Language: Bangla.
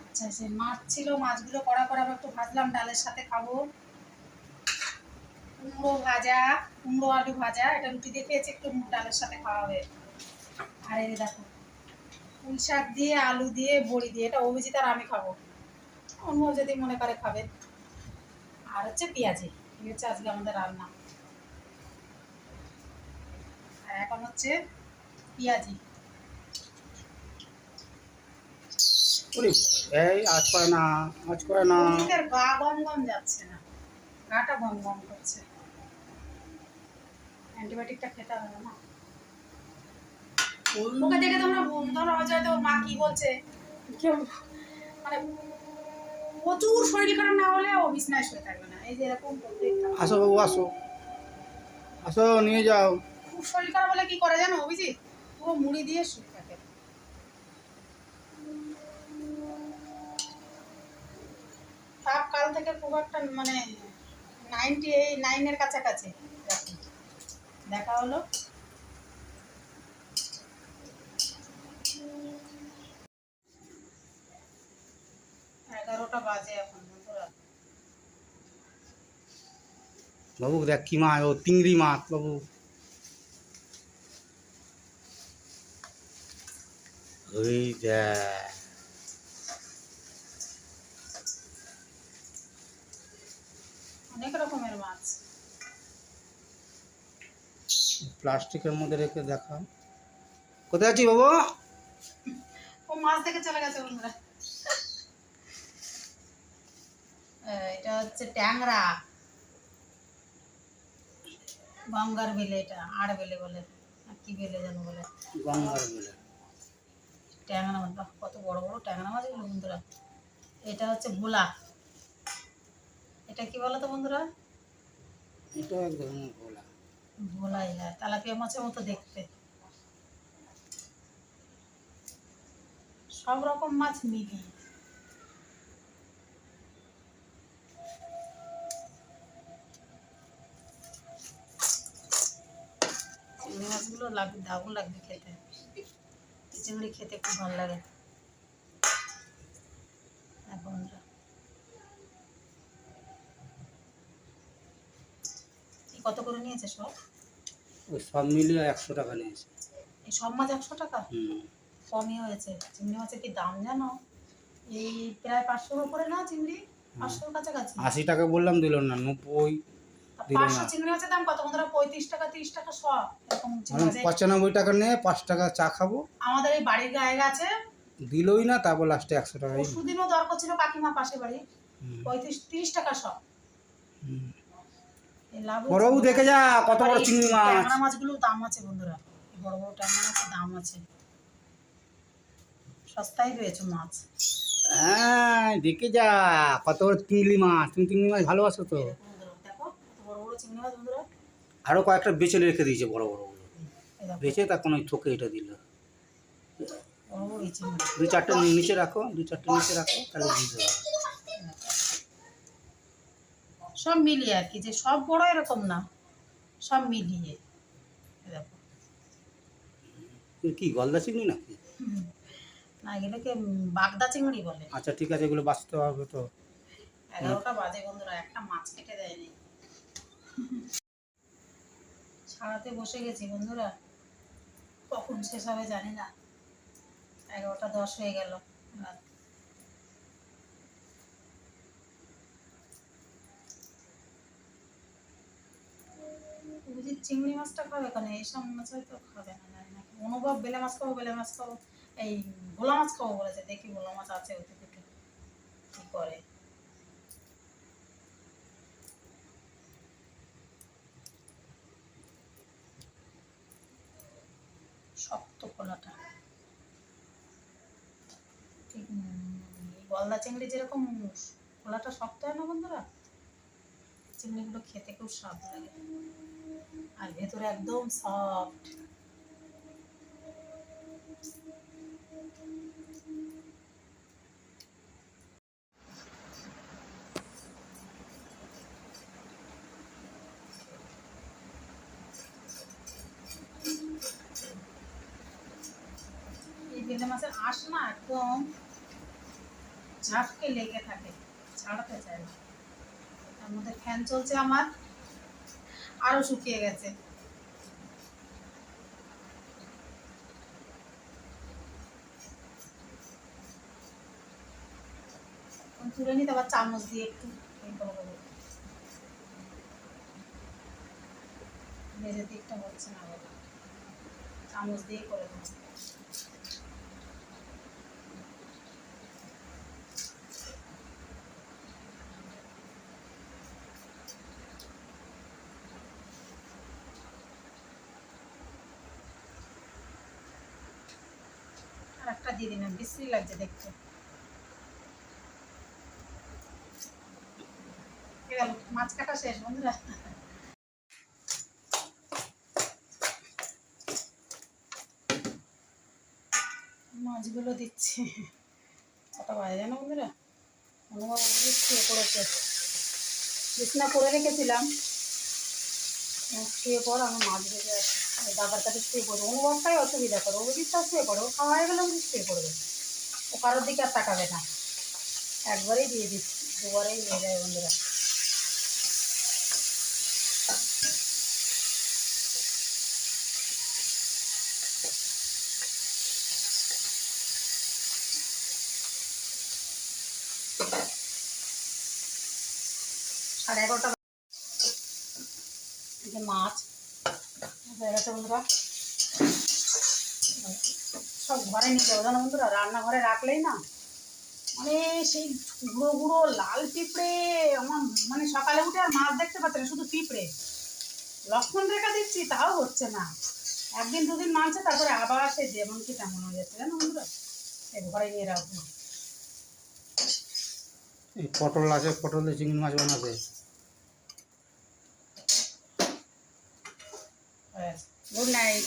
আচ্ছা সে মাছ ছিল, মাছগুলো কড়া কড়া একটু ভাজলাম, ডালের সাথে খাব। কুমড়ো ভাজা, কুমড়ো আলু ভাজা, এটা রুটি দিয়ে খেয়েছি, একটু ডালের সাথে খাওয়া হবে আর এই দেখো, পুঁই শাক দিয়ে, আলু দিয়ে, বড়ি দিয়ে, এটা অভিজিৎ আর আমি খাব। অন্য যদি মনে করে খাবে। আর হচ্ছে পেঁয়াজি এই হচ্ছে আজকে আমাদের রান্না। আর এখন হচ্ছে পেঁয়াজি। এই আজ করে না আজ করে না। গা গম গম যাচ্ছে না গাটা গম গম করছে। অ্যান্টিবায়োটিকটা খেতে হবে না। ওকে দেখে তোমরা ধরো হয়তো ওর মা কি বলছে? কেউ মানে প্রচুর শরীর খারাপ না হলে ও বিছনায় শুয়ে থাকবে না। এই যে এরকম প্রত্যেকটা আসো বাবু আসো। আসো নিয়ে যাও। খুব শরীর খারাপ হলে কি করে জানো অভিজিৎ? পুরো মুড়ি দিয়ে শুয়ে থাকে। তাপ কাল থেকে খুব একটা মানে নাইনটি এই নাইনের কাছাকাছি। দেখা হলো এগারোটা বাজে এখন বন্ধুরা বাবু দেখ কি মাছ ও চিংড়ি মাছ বাবু ওই দেখ অনেক রকমের মাছ প্লাস্টিকের মধ্যে রেখে দেখা কোথায় আছি বাবু ও মাছ থেকে চলে গেছে বন্ধুরা এটা হচ্ছে ট্যাংরা। গঙ্গার বেলে এটা আড় বেলে বলে। কি বেলে যেন বলে। গঙ্গার বলে। ট্যাংরা মাছ কত বড় বড় ট্যাংরা মাছ এগুলো বন্ধুরা। এটা হচ্ছে ভোলা। এটা কি বলো তো বন্ধুরা? এটা এক ধরনের ভোলা। ভোলাই হ্যাঁ তেলাপিয়া মাছের মতো দেখতে। সব রকম মাছ মিলিয়ে। লাগবে দারুণ লাগবে খেতে। চিংড়ি খেতে খুব ভালো লাগে। হ্যাঁ বন্ধুরা। কত করে নিয়েছে সব? ওই সব মিলিয়ে একশো টাকা নিয়েছে। এই সব মাছ একশো টাকা? হুম। কমই হয়েছে। চিংড়ি মাছের কি দাম জানো? এই প্রায় পাঁচশোর উপরে না চিংড়ি? পাঁচশোর কাছাকাছি। আশি টাকা বললাম দিল না নব্বই। টাকা টাকা। পঁচানব্বই টাকা নিয়ে পাঁচ টাকা চা খাব। আমাদের এই বাড়ির গায়ে গেছে দিলই না তারপর লাস্টে একশো পরশু দরকার ছিল কাকিমা পাশে বাড়ি। পঁয়ত্রিশ তিরিশ টাকা শ হুম। এই লাভ বড়বাবু দেখে যা কত বড় চিংড়ি মাছ। ট্যাংরা মাছগুলোর দাম আছে বন্ধুরা। বড় বড় ট্যাংরা মাছের দাম আছে। সস্তায় পেয়েছ মাছ। হ্যাঁ দেখে যা কত বড় চিংড়ি মাছ। তুমি চিংড়ি মাছ ভালোবাসো তো এই দেখো বন্ধুরা, দেখো কত বড় বড় চিংড়ি মাছ বন্ধুরা। আরও কয়েকটা বেছে রেখে দিয়েছে বড় বড়। গুলো এই দেখো। বেছে তা কোনো থোকে এটা দিল। দুই চারটে নিচে রাখো দুই চারটে নিচে রাখো তাহলে বুঝতে পারবে। সব মিলিয়ে আর কি যে সব বড় এরকম না সব মিলিয়ে। কি গলদা চিংড়ি নাকি? না এগুলোকে বাগদা চিংড়ি বলে। আচ্ছা ঠিক আছে এগুলো বাঁচতে হবে তো। এগারোটা বাজে বন্ধুরা একটা মাছ কেটে দেয়নি। ছাড়াতে বসে গেছি বন্ধুরা। কখন শেষ হবে জানি না। এগারোটা দশ হয়ে গেল। চিংড়ি মাছটা খাবে কেন? এইসব মাছ হয়তো খাবে না, জানি না। অনুভব, বেলে মাছ খাব, বেলে মাছ খাব, এই ভোলা মাছ খাব বলেছে। দেখি ভোলা মাছ আছে ওতে দুটো কি করে। শক্ত কলাটা। গলদা চিংড়ি যেরকম কলাটা শক্ত হয় না বন্ধুরা? চিংড়িগুলো খেতে খুব স্বাদ লাগে। আর ভেতরে একদম সফট চিংড়ি মাছের আঁশ না একদম ঝাপকে লেগে থাকে, ছাড়াতে চায় না। তার মধ্যে ফ্যান চলছে আমার আরও শুকিয়ে গেছে। তুলে নিতে আবার চামচ দিয়ে একটু মেজের দিকটা হচ্ছে না চামচ দিয়ে করে দেবো একটা দিয়ে দিলাম বিশ্রী লাগছে দেখতে। মাছ কাটা শেষ, বন্ধুরা। মাছগুলো দিচ্ছি। কটা বাজে জানো বন্ধুরা? অনুভব শুয়ে পড়েছে। বিছনা করে রেখেছিলাম। শুয়ে পর আমি মাছ ভেজে আসি। দাদার কাছে শুয়ে পড়ব। অনুভবটাই অসুবিধা করে অভিজিৎটা শুয়ে পড়ে, ও খাওয়া হয়ে গেলে অভিজিৎ শুয়ে পড়বে। ও কারোর দিকে আর তাকাবে না। একবারেই দিয়ে দিচ্ছি, দুবারেই নিয়ে যায় বন্ধুরা। সাড়ে এগারোটা মাছ। হয়ে গেছে বন্ধুরা। সব ঘরে নিয়ে যাব, জানো বন্ধুরা, রান্নাঘরে রাখলেই না মানে সেই গুঁড়ো গুঁড়ো লাল পিঁপড়ে, আমার মানে সকালে উঠে আর মাছ দেখতে পাচ্ছে না, শুধু পিঁপড়ে। লক্ষণ রেখা দিচ্ছি তাও হচ্ছে না। একদিন দুদিন মানছে, তারপরে আবার সে যেমন কি তেমন হয়ে যাচ্ছে, জানো বন্ধুরা? এই ঘরে নিয়ে রাখব। পটল আছে, পটল দিয়ে চিংড়ি মাছ বানাবে গুড নাইট